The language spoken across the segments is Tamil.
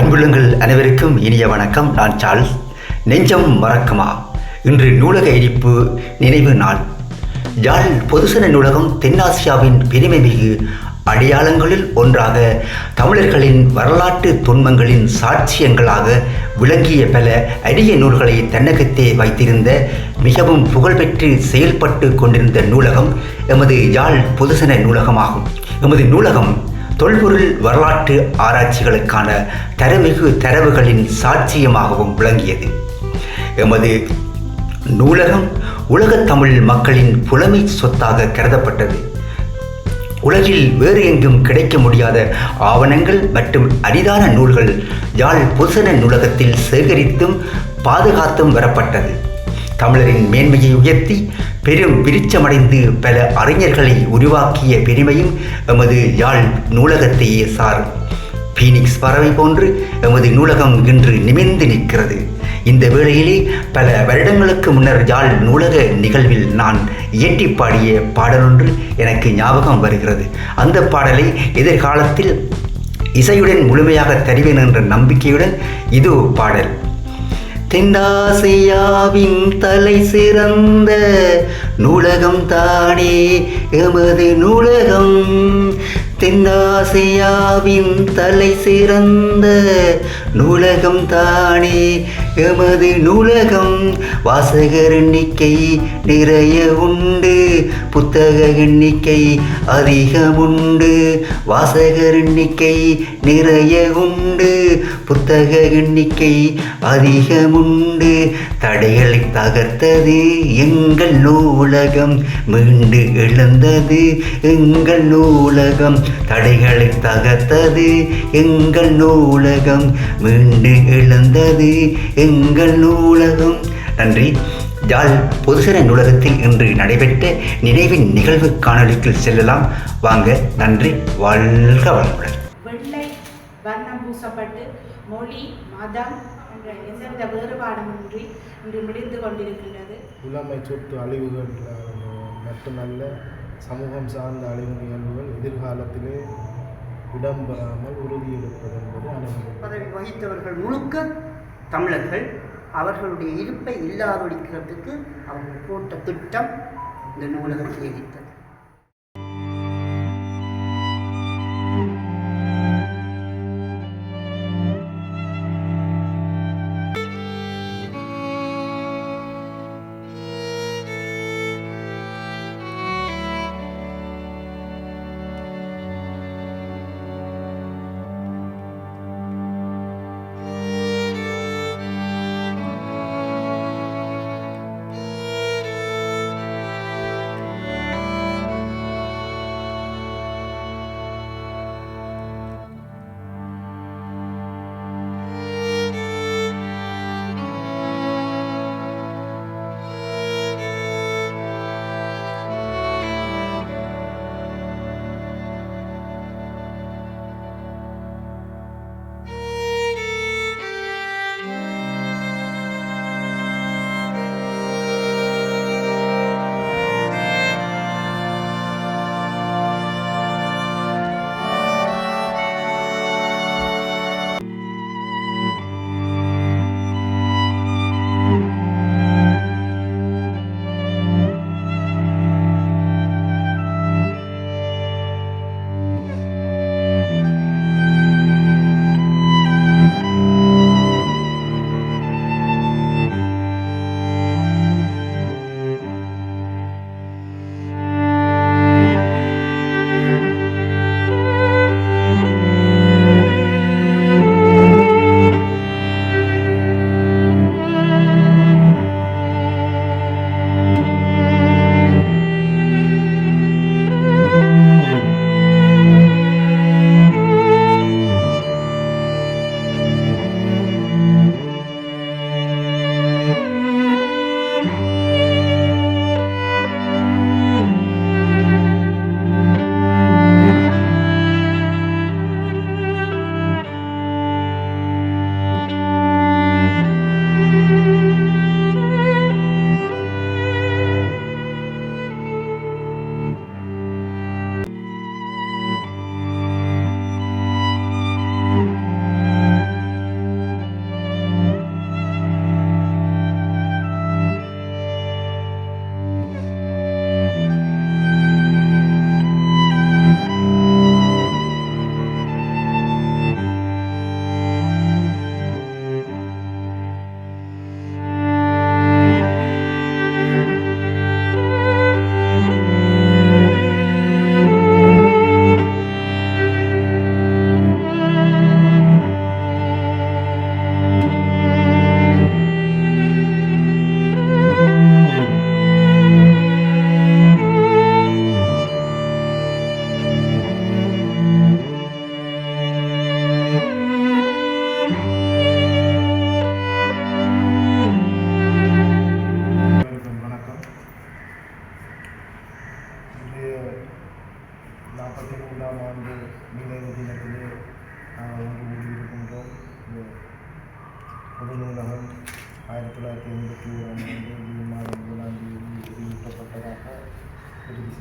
அன்புள்ளங்கள் அனைவருக்கும் இனிய வணக்கம். நான் சார்ல்ஸ். நெஞ்சம் மறக்குமா? இன்று நூலக எரிப்பு நினைவு நாள். யாழ் பொதுசன நூலகம் தென்னாசியாவின் பெருமைமிகு அடையாளங்களில் ஒன்றாக தமிழர்களின் வரலாற்று துன்பங்களின் சாட்சியங்களாக விளங்கிய பல அரிய நூல்களை தன்னகத்தே வைத்திருந்த மிகவும் புகழ்பெற்று செயல்பட்டு கொண்டிருந்த நூலகம் எமது யாழ் பொதுசன நூலகமாகும். எமது நூலகம் தொல்பொருள் வரலாற்று ஆராய்ச்சிகளுக்கான தரமிகு தரவுகளின் சாட்சியமாகவும் விளங்கியது. எமது நூலகம் உலகத் தமிழ் மக்களின் புலமை சொத்தாக கருதப்பட்டது. உலகில் வேறு எங்கும் கிடைக்க முடியாத ஆவணங்கள் மற்றும் அரிதான நூல்கள் யாழ் புசன நூலகத்தில் சேகரித்தும் பாதுகாத்தும் வரப்பட்டது. தமிழரின் மேன்மையை உயர்த்தி பெரும் விருச்சமடைந்து பல அறிஞர்களை உருவாக்கிய பெருமையும் எமது யாழ் நூலகத்தையே சாரும் பீனிக்ஸ் பறவை போன்று எமது நூலகம் இன்று நிமிர்ந்து நிற்கிறது. இந்த வேளையிலே பல வருடங்களுக்கு முன்னர் யாழ் நூலக நிகழ்வில் நான் இயற்றி பாடிய பாடலொன்று எனக்கு ஞாபகம் வருகிறது. அந்த பாடலை எதிர்காலத்தில் இசையுடன் முழுமையாக தருவேன் என்ற நம்பிக்கையுடன் இது பாடல். தென்னாசியாவின் தலை சிறந்த நூலகம் தானே? எமது நூலகம் தென்னாசியாவின் தலை சிறந்த நூலகம் தானே? எமது நூலகம் வாசகர் எண்ணிக்கை நிறைய உண்டு புத்தக எண்ணிக்கை அதிகம் உண்டு வாசகர் எண்ணிக்கை நிறைய உண்டு. புத்தக எண்ணிக்கை அதிகம் உண்டு தடைகளை தகர்த்தது எங்கள் நூலகம். மீண்டு எழுந்தது எங்கள் நூலகம். தடைகளை தகர்த்தது எங்கள் நூலகம். மீண்டு எழுந்தது எங்கள் நூலகம். நன்றி. யாழ் பொதுசன நூலகத்தில் இன்று நடைபெற்ற நினைவின் நிகழ்வு காணொலிக்குள் செல்லலாம். வாங்க நன்றி. வாழ்க வளமுடன். மொழி மதம் என்ற எந்தவித வேறுபாடுமின்றி இன்று முடிந்து கொண்டிருக்கின்றது. புலமை சொத்து அழிவுகள் மட்டுமல்ல சமூகம் சார்ந்த அழிவு நிகழ்வுகள் எதிர்காலத்திலே இடம்பெறாமல் உறுதியெடுப்பது என்பது அனைவரும் பதவி வகித்தவர்கள் முழுக்க தமிழர்கள் அவர்களுடைய இருப்பை இல்லாதொழிக்கிறதுக்கு அவர்கள் போட்ட திட்டம் இந்த நூலகம் சேதித்தது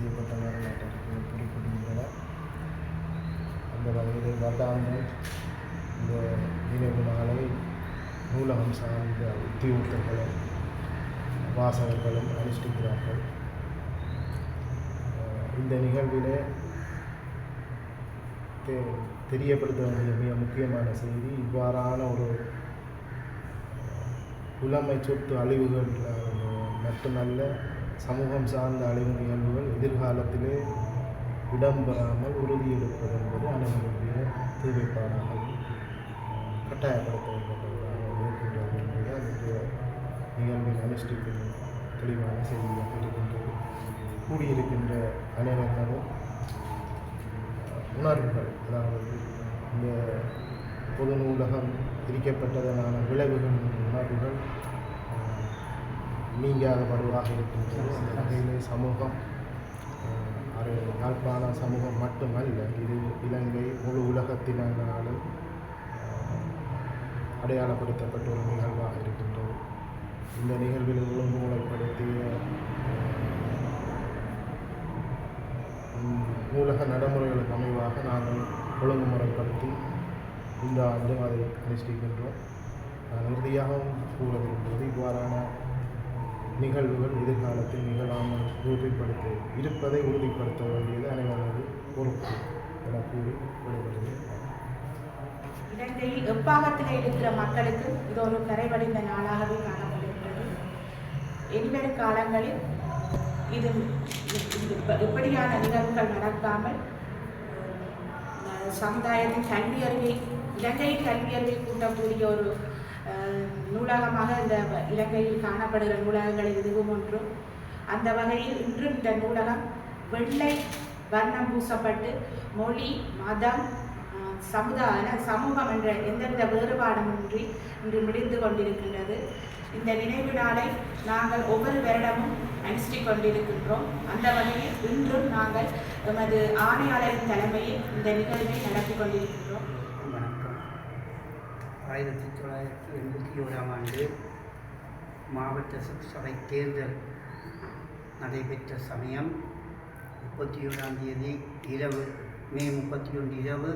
செய்யப்பட்ட வரலாற்று குறிப்பிடுகின்றன அந்த வகையில் வருடாந்தம் இந்த நினைவு நாளை நூலகம் சார்ந்த உத்தியோகர்களும் வாசகர்களும் அனுஷ்டிக்கிறார்கள் இந்த நிகழ்விலே தெ- தெரியப்படுத்த வேண்டிய மிக முக்கியமான செய்தி இவ்வாறான ஒரு புலமை சொத்து அழிவுகள் மட்டுமல்ல சமூகம் சார்ந்த அழிவு நிகழ்வுகள் எதிர்காலத்திலே இடம்பெறாமல் உறுதியெடுப்பது என்பது அனைவருடைய தேவைப்பாடாக கட்டாயப்படுத்தப்பட்டதாக இருக்கின்றது என்பது அந்த நிகழ்வின் அனுஷ்டிப்பின் தெளிவான செய்தியாக இருக்கின்றது கூடியிருக்கின்ற அனைவர்களும் உணர்வுகள் அதாவது இந்த பொது நூலகம் பிரிக்கப்பட்டதனான விளைவுகள் உணர்வுகள் நீங்காத வலுவாக இருக்கின்றது வகையிலே சமூகம் அது யாழ்ப்பாண சமூகம் மட்டுமல்ல இது இலங்கை முழு உலகத்தினாலும் அடையாளப்படுத்தப்பட்ட ஒரு நிகழ்வாக இருக்கின்றது. இந்த நிகழ்வில் ஒழுங்குமுறைப்படுத்திய நூலக நடைமுறைகளுக்கு அமைவாக நாங்கள் ஒழுங்குமுறைப்படுத்தி இந்த ஆண்டு அதை அனுஷ்டிக்கின்றோம். நான் உறுதியாகவும் கூற விரும்புவது இவ்வாறான நிகழ்வுகள் எதிர்காலத்தில் நிகழாமல் உறுதிப்படுத்த இருப்பதை உறுதிப்படுத்த வேண்டியது அனைவரது பொறுப்பு என கூறி விடைபெறுகிறேன். இலங்கையில் எப்பாகத்தில் இருக்கிற மக்களுக்கு இது ஒரு கரைவடைந்த நாளாகவே காணப்படுகிறது இனிவரும் காலங்களில் இது இப்படியான நிகழ்வுகள் நடக்காமல் சமுதாயத்தின் கல்வியறிவை இலங்கை கல்வியறிவை கூட்டக்கூடிய ஒரு நூலகமாக இந்த வ- இலங்கையில் காணப்படுகிற நூலகங்கள் இதுவும் ஒன்றும். அந்த வகையில் இன்று இந்த நூலகம் வெள்ளை வர்ணம் பூசப்பட்டு மொழி மதம் சமுதாய சமூகம் என்ற எந்தெந்த வேறுபாடுமின்றி இன்று முடிந்து கொண்டிருக்கின்றது. இந்த நினைவு நாளை நாங்கள் ஒவ்வொரு வருடமும் அனுஷ்டிக் கொண்டிருக்கின்றோம். அந்த வகையில் இன்றும் நாங்கள் எமது ஆணையாளரின் தலைமையில் இந்த நிகழ்வை நடத்தி கொண்டிருக்கின்றோம். ஆயிரத்தி தொள்ளாயிரத்தி எண்பத்தி ஓராம் ஆண்டு மாவட்ட சபை தேர்தல் நடைபெற்ற சமயம் முப்பத்தி ஓராம் தேதி இரவு மே முப்பத்தி ஒன்று இரவு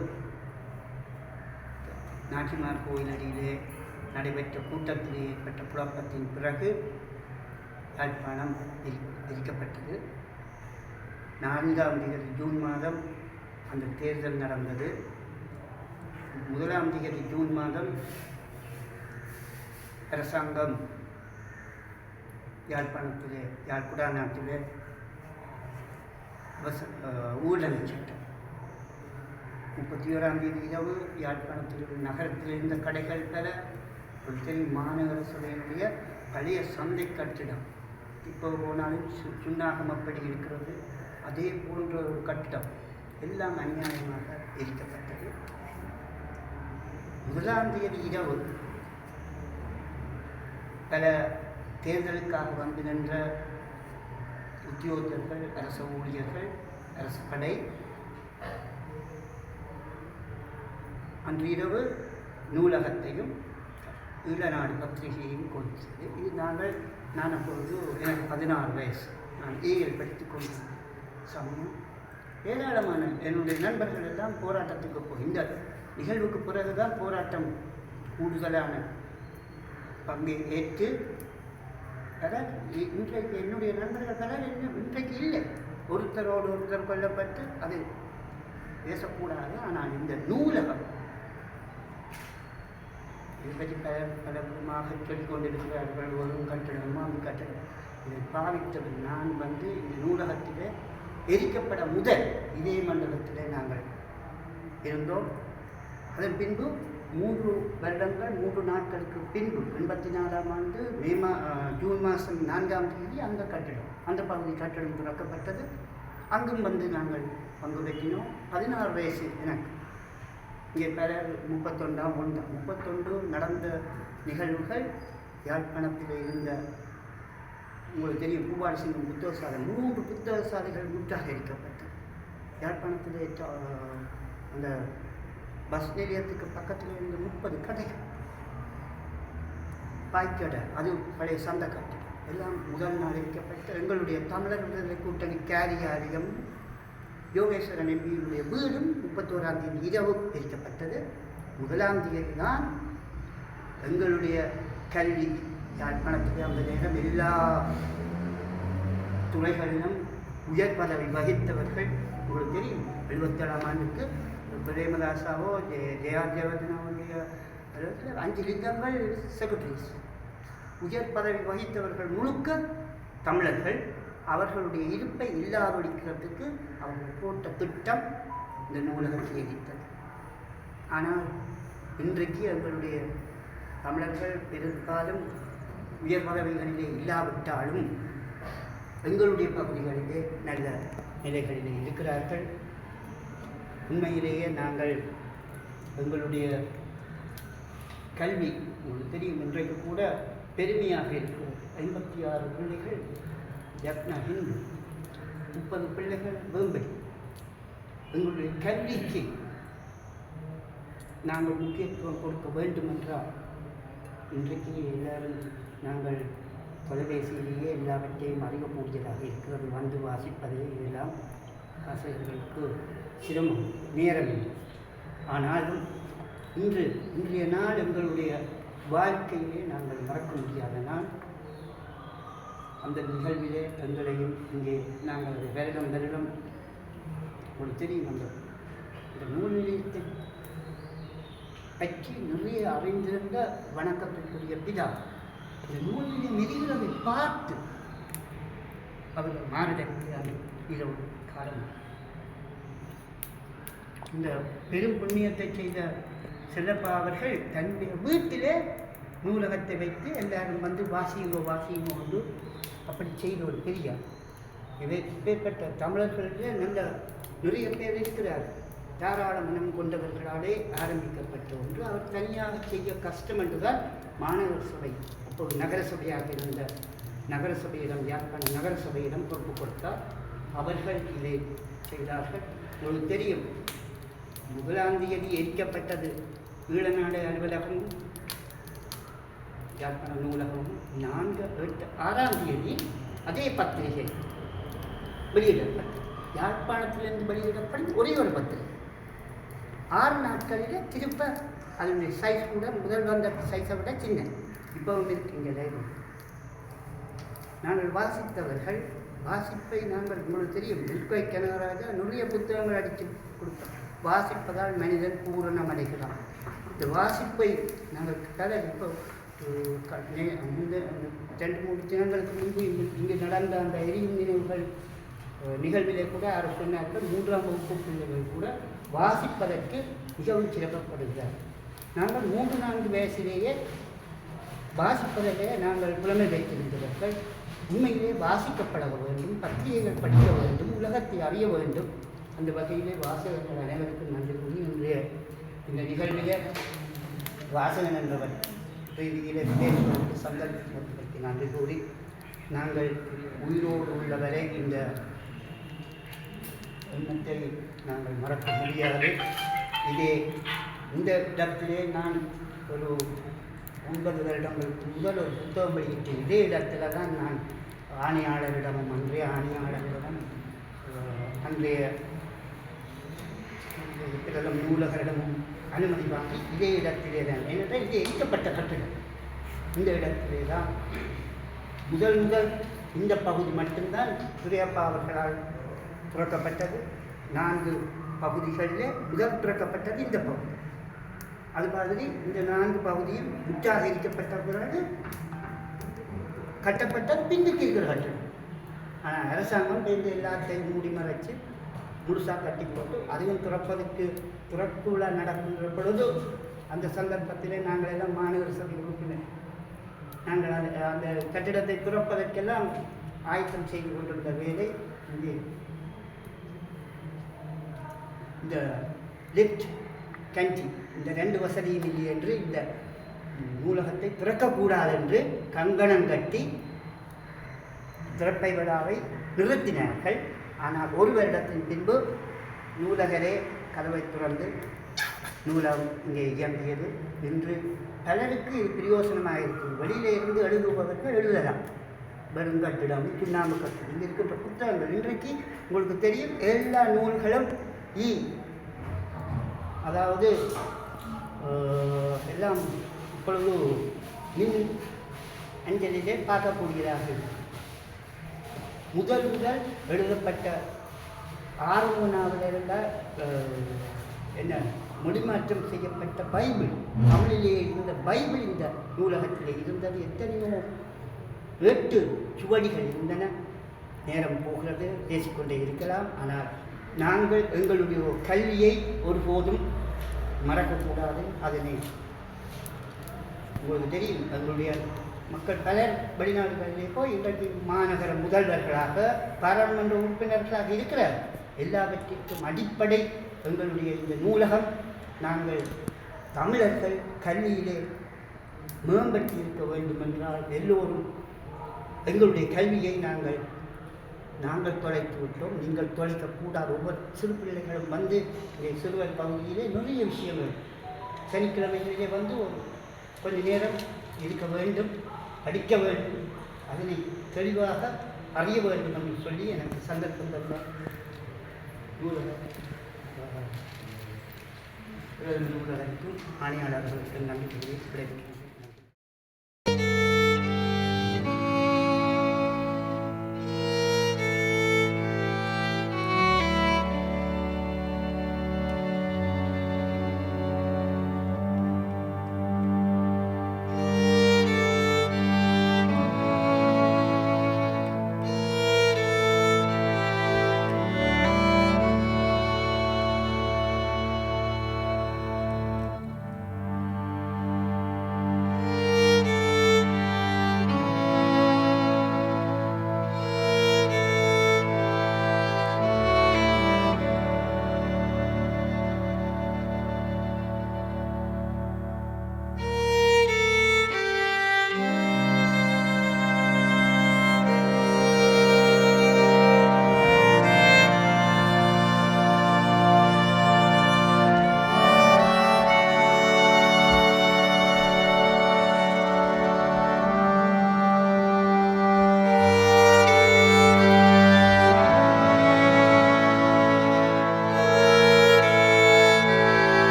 நாச்சிமார் கோயிலடியிலே நடைபெற்ற கூட்டத்தில் ஏற்பட்ட குழப்பத்தின் பிறகு யாழ்ப்பாணம் பிரி- பிரிக்கப்பட்டது நான்காம் தேதி ஜூன் மாதம் அந்த தேர்தல் நடந்தது. முதலாம் தேதி ஜூன் மாதம் அரசாங்கம் யாழ்ப்பாணத்திலே யாழ்குடா நாட்டிலே வச அஹ், ஊழல் சட்டம் முப்பத்தி ஓராம் தேதி இரவு யாழ்ப்பாணத்தில் நகரத்தில் இருந்த கடைகள் பெற ஒரு மாநகர சபையினுடைய பழைய சந்தை கட்டிடம். இப்போ போனாலும் சு சுண்ணாகம் அப்படி இருக்கிறது. அதே போன்ற ஒரு கட்டிடம் எல்லாம் அநியாயமாக இருக்கிறது முதலாம் தேதி இரவு பல தேர்தலுக்காக வந்து நின்ற உத்தியோகத்தர்கள் அரச ஊழியர்கள் அரசு படை அன்று இரவு நூலகத்தையும் ஈழநாடு பத்திரிகையையும் கொடுத்தது. இது நாங்கள் நான் அப்பொழுது எனக்கு பதினாறு வயசு. நான் ஏஎல் படித்துக்கொண்ட சமயம் ஏராளமான என்னுடைய நண்பர்கள் எல்லாம் போராட்டத்துக்கு போய் இந்த நிகழ்வுக்கு பிறகுதான் போராட்டம் கூடுதலான பங்கை ஏற்று பலர் இன்றைக்கு என்னுடைய நண்பர்கள் பலர் இன்னும் இன்றைக்கு இல்லை. ஒருத்தரோடு ஒருத்தர் கொல்லப்பட்டு அது பேசக்கூடாது. ஆனால் இந்த நூலகம் இதை பற்றி பல பல விதமாக சொல்லிக் ஒரு கட்டணமும் அந்த கட்டணம் இதை பாவித்தது நான் வந்து இந்த நூலகத்தில் எரிக்கப்பட முதல் இதே மண்டலத்திலே நாங்கள் இருந்தோம். அதன் பின்பு மூன்று வருடங்கள் மூன்று நாட்களுக்கு பின்பு எண்பத்தி நாலாம் ஆண்டு மே மா ஜூன் மாதம் நான்காம் தேதி அந்த கட்டிடம் அந்த பகுதி கட்டிடம் திறக்கப்பட்டது. அங்கும் வந்து நாங்கள் பங்கு பெற்றினோம். பதினாறு வயசு எனக்கு. இங்கே பல முப்பத்தொண்டாம் ஒன்றாம் முப்பத்தொன்று நடந்த நிகழ்வுகள் யாழ்ப்பாணத்தில் இருந்த உங்களுக்கு தெரியும் பூபால் சிங்கம் புத்தக சாலை மூன்று புத்தக சாலைகள் முற்றாக இருக்கப்பட்டது யாழ்ப்பாணத்தில் அந்த பஸ் நிலையத்துக்கு பக்கத்தில் இருந்த முப்பது கடைகள். பாய்க்கடை அது பழைய சந்த கட்டடம் எல்லாம் முதல் நாள் வைக்கப்பட்டு எங்களுடைய தமிழர் விடுதலை கூட்டணி கேரியாரியம் யோகேஸ்வரன் எம்பியுடைய வீடும் முப்பத்தோராம் தேதி இரவு எரிக்கப்பட்டது முதலாம் தேதி தான் எங்களுடைய கல்வி யாழ்ப்பாணத்துக்கு அந்த நேரம் எல்லா துறைகளிலும் உயர் பதவி வகித்தவர்கள். உங்களுக்கு தெரியும் எழுபத்தேழாம் ஆண்டுக்கு பிரேமதாசாவோ ஜெய ஜெயார் ஜெயவர்தனாவுடைய இடத்துல அஞ்சு லிங்கங்கள் செக்ரட்டரிஸ் உயர் பதவி வகித்தவர்கள் முழுக்க தமிழர்கள். அவர்களுடைய இருப்பை இல்லாதொழிக்கிறதுக்கு அவர்கள் போட்ட திட்டம் இந்த நூலகம் சேதித்தது ஆனால் இன்றைக்கு எங்களுடைய தமிழர்கள் பெரும்பாலும் உயர் பதவிகளிலே இல்லாவிட்டாலும் எங்களுடைய பகுதிகளிலே நல்ல நிலைகளிலே இருக்கிறார்கள். உண்மையிலேயே நாங்கள் எங்களுடைய கல்வி உங்களுக்கு தெரியும் இன்றைக்கு கூட பெருமையாக இருக்கும். ஐம்பத்தி ஆறு பிள்ளைகள் ஜப்னா ஹிந்து முப்பது பிள்ளைகள் வேம்பை. எங்களுடைய கல்விக்கு நாங்கள் முக்கியத்துவம் கொடுக்க வேண்டும் என்றால் இன்றைக்கு எல்லாரும் நாங்கள் தொலைபேசியிலேயே எல்லாவற்றையும் அறியக்கூடியதாக இருக்கிறது. வந்து வாசிப்பது இதெல்லாம் ஆசிரியர்களுக்கு சிரமம் நேரம் இல்லை. ஆனாலும் இன்று இன்றைய நாள் எங்களுடைய வாழ்க்கையிலே நாங்கள் மறக்க முடியாத நாள். அந்த நிகழ்விலே எங்களையும் இங்கே நாங்கள் அதை வருடம் வருடம் ஒரு தெரியும் அந்த இந்த நூல் நிலையத்தை பற்றி நிறைய அறிந்திருந்த வணக்கத்திற்குரிய பிதா இந்த நூல் நிலையம் எரிகிறதை பார்த்து அவர்கள் மாறிடக்கூடிய இரவு காரணம் இந்த பெரும் புண்ணியத்தை செய்த சிறப்பா அவர்கள் தன்னுடைய வீட்டிலே நூலகத்தை வைத்து எல்லாரும் வந்து வாசியுங்கோ வாசியுங்கோ வந்து அப்படி செய்த ஒரு பெரியார் இவை இப்பேற்பட்ட தமிழர்களுக்கு நல்ல நிறைய பேர் இருக்கிறார் தாராள மனம் கொண்டவர்களாலே ஆரம்பிக்கப்பட்ட ஒன்று. அவர் தனியாக செய்ய கஷ்டம் என்றுதான் மாநகர சபை அப்போது நகர சபையாக இருந்த நகர சபையிடம் யாழ்ப்பாண நகர சபையிடம் பொறுப்பு கொடுத்தார். அவர்கள் இதை செய்தார்கள். உங்களுக்கு தெரியும் முதலாந்தியதி எரிக்கப்பட்டது ஈழநாடு அலுவலகமும் யாழ்ப்பாண நூலகமும் நான்கு எட்டு ஆறாம் தேதி அதே பத்திரிகை வெளியிடப்பட்டது. யாழ்ப்பாணத்திலிருந்து வெளியிடப்படும் ஒரே ஒரு பத்திரிகை. ஆறு நாட்களில் திருப்ப அதனுடைய சைஸ் கூட முதல் வந்த சைஸை விட சின்ன. இப்போவும் இருக்கீங்க லைப்ரரி நாங்கள் வாசித்தவர்கள் வாசிப்பை நாங்கள் உங்களுக்கு தெரியும். நிற்கை கனகராஜா நிறைய புத்தகங்கள் அடித்து கொடுத்தோம் வாசிப்பதால் மனிதன் பூரணம் அடைகிறான் இந்த வாசிப்பை நாங்கள் கதை இப்போ ரெண்டு மூணு தினங்களுக்கு முன்பு இங்கு இங்கு நடந்த அந்த எரியும் நினைவுகள் நிகழ்விலே கூட அவர் சொன்னார்கள் மூன்றாம் வகுப்பு பிள்ளைகள் கூட வாசிப்பதற்கு மிகவும் சிறப்பப்படுகிறார் நாங்கள் மூன்று நான்கு வயசிலேயே வாசிப்பதிலே நாங்கள் புலமை வைத்திருந்தவர்கள். உண்மையிலே வாசிக்கப்பட வேண்டும் பத்திரிகைகள் படிக்க வேண்டும் உலகத்தை அறிய வேண்டும். அந்த வகையிலே வாசகர்கள் அனைவருக்கும் நன்றி கூறி இன்றைய இந்த நிகழ்விய வாசகன் என்றவர் ரீதியிலே பேசுவதற்கு சந்தர்ப்பத்திற்கு நன்றி கூறி நாங்கள் உயிரோடு உள்ளவரை இந்த எண்ணத்தை நாங்கள் மறக்க முடியாது. இதே இந்த இடத்திலே நான் ஒரு ஒன்பது வருடங்களுக்கு முதல் ஒரு புத்தகம் வெளியிட்டேன் இதே இடத்துல தான் நான் ஆணையாளரிடமும் அன்றைய ஆணையாளரிடம் அன்றைய பிரதம் நூலகரிடமும் அனுமதி வாங்கி இதே இடத்திலே தான் ஏனென்றால் இது எரிக்கப்பட்ட கட்டிடம் இந்த இடத்திலே தான் முதல் முதல் இந்த பகுதி மட்டும்தான் துரையப்பா அவர்களால் துறக்கப்பட்டது. நான்கு பகுதிகளிலே முதல் துறக்கப்பட்டது இந்த பகுதி. அது மாதிரி இந்த நான்கு பகுதியும் உற்சாகரிக்கப்பட்ட பிறகு கட்டப்பட்ட பின்னுக்கு இருக்கிற கட்டடம் ஆனால் அரசாங்கம் இந்த எல்லாத்தையும் மூடிமறைச்சு முழுசாக கட்டி போட்டு அதையும் துறப்பதற்கு துறப்பு விழா நடக்கின்ற பொழுது அந்த சந்தர்ப்பத்திலே நாங்கள் எல்லாம் மாநகர சபை உறுப்பினர். நாங்கள் அந்த அந்த கட்டிடத்தை துறப்பதற்கெல்லாம் ஆயத்தம் செய்து கொண்டிருந்த வேலை இங்கே. இந்த லிஃப்ட் கஞ்சி. இந்த ரெண்டு வசதியும் இல்லை என்று இந்த நூலகத்தை திறக்கக்கூடாது என்று கங்கணம் கட்டி திறப்பை விழாவை நிறுத்தினார்கள். ஆனால் ஒரு வருடத்தின் பின்பு நூலகரே கதவை திறந்து நூலகம் இங்கே இயங்கியது. இன்று பலருக்கு இது பிரயோசனமாக இருக்கும் வெளியில இருந்து எழுதுபவர்கள் எழுதலாம். வெறும் கட்டிடம் சுண்ணாம்பு கட்டிடம் இருக்கின்ற புத்தகங்கள். இன்றைக்கு உங்களுக்கு தெரியும் எல்லா நூல்களும் இ அதாவது எல்லாம் இப்பொழுது மின் அஞ்சலிலே பார்க்கக்கூடியதாக முதல் முதல் எழுதப்பட்ட ஆரம்ப இருந்த என்ன மொழிமாற்றம் செய்யப்பட்ட பைபிள் தமிழிலே இருந்த பைபிள் இந்த நூலகத்தில் இருந்தது. எத்தனையோ எட்டு சுவடிகள் இருந்தன. நேரம் போகிறது பேசிக்கொண்டே இருக்கலாம். ஆனால் நாங்கள் எங்களுடைய கல்வியை ஒருபோதும் மறக்கக்கூடாது அதனை உங்களுக்கு தெரியும் எங்களுடைய மக்கள் பலர் வெளிநாடுகளிலே போய் இன்றைக்கு மாநகர முதல்வர்களாக பாராளுமன்ற உறுப்பினர்களாக இருக்கிறார். எல்லாவற்றிற்கும் அடிப்படை எங்களுடைய இந்த நூலகம். நாங்கள் தமிழர்கள் கல்வியிலே மேம்பட்டு இருக்க வேண்டும் என்றால் எல்லோரும் எங்களுடைய கல்வியை நாங்கள் நாங்கள் தொலைத்து விட்டோம். நீங்கள் தொலைக்கக்கூடாது. ஒவ்வொரு சிறு பிள்ளைகளும் வந்து இங்கே சிறுவர் பகுதியிலே நிறைய விஷயங்கள் சனிக்கிழமைகளிலே வந்து ஒரு கொஞ்ச நேரம் இருக்க வேண்டும் படிக்க வேண்டும். அதனை தெளிவாக அறிய வேண்டும் என்று சொல்லி எனக்கு சந்தர்ப்பம் தந்த நூலக அஹ், நூலகத்துக்கும் ஆணையாளர்களுக்கு நன்றி விடைபெறுகிறேன்